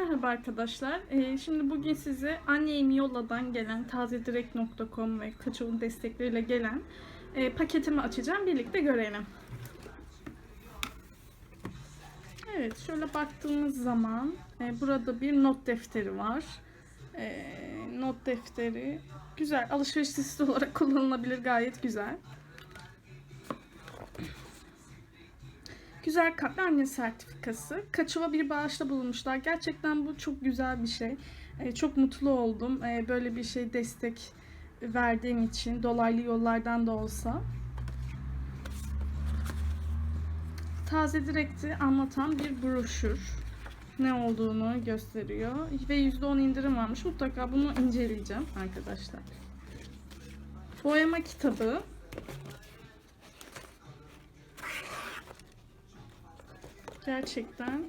Merhaba arkadaşlar. Ee, şimdi bugün size Anne Yola'dan gelen tazedirekt.com ve Kaçov'un destekleriyle gelen e, paketimi açacağım. Birlikte görelim. Evet, şöyle baktığımız zaman e, burada bir not defteri var. E, not defteri güzel. Alışveriş listesi olarak kullanılabilir. Gayet güzel. Güzel kalpli anne sertifikası. Kaçıva bir bağışta bulunmuşlar. Gerçekten bu çok güzel bir şey. Ee, çok mutlu oldum. Ee, böyle bir şey destek verdiğim için. Dolaylı yollardan da olsa. Taze Direkt'i anlatan bir broşür. Ne olduğunu gösteriyor. Ve %10 indirim varmış. Mutlaka bunu inceleyeceğim arkadaşlar. Boyama kitabı. Gerçekten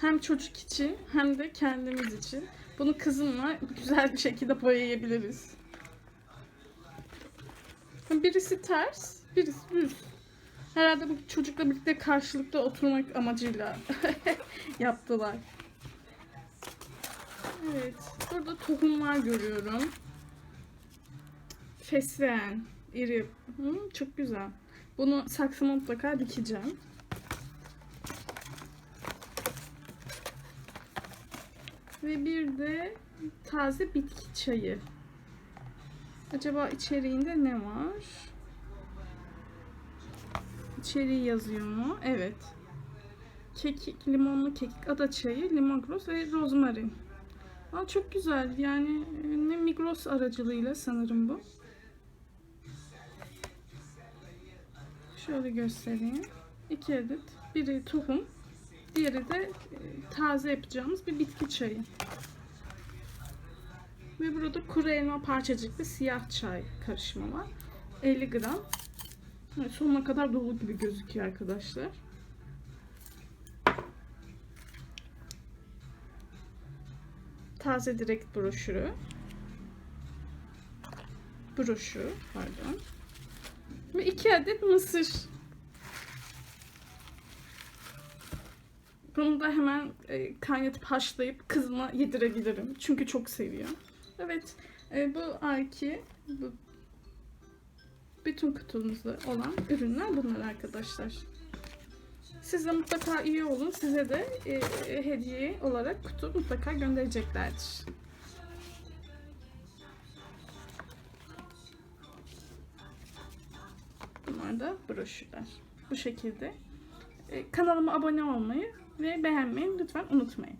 hem çocuk için hem de kendimiz için. Bunu kızımla güzel bir şekilde boyayabiliriz. Birisi ters, birisi düz. Herhalde bu çocukla birlikte karşılıklı oturmak amacıyla yaptılar. Evet, burada tohumlar görüyorum. Fesleğen, iri. Hı, çok güzel. Bunu saksıma mutlaka dikeceğim. Ve bir de taze bitki çayı. Acaba içeriğinde ne var? İçeriği yazıyor mu? Evet. Kekik, limonlu kekik, ada çayı, lemongrass ve rozmarin. Aa, çok güzel. Yani ne Migros aracılığıyla sanırım bu. Şöyle göstereyim. İki adet. Biri tohum. Diğeri de e, taze yapacağımız bir bitki çayı. Ve burada kuru elma parçacıklı siyah çay karışımı var. 50 gram. Evet, sonuna kadar dolu gibi gözüküyor arkadaşlar. Taze direkt broşürü. Broşür, pardon. Ve iki adet mısır. Bunu da hemen e, kaynatıp haşlayıp kızıma yedirebilirim. Çünkü çok seviyor. Evet, e, bu A2, bu bütün kutumuzda olan ürünler bunlar arkadaşlar. Size mutlaka iyi olun. Size de e, hediye olarak kutu mutlaka göndereceklerdir. Bunlar da broşürler. Bu şekilde. E, kanalıma abone olmayı ve beğenmeyi lütfen unutmayın.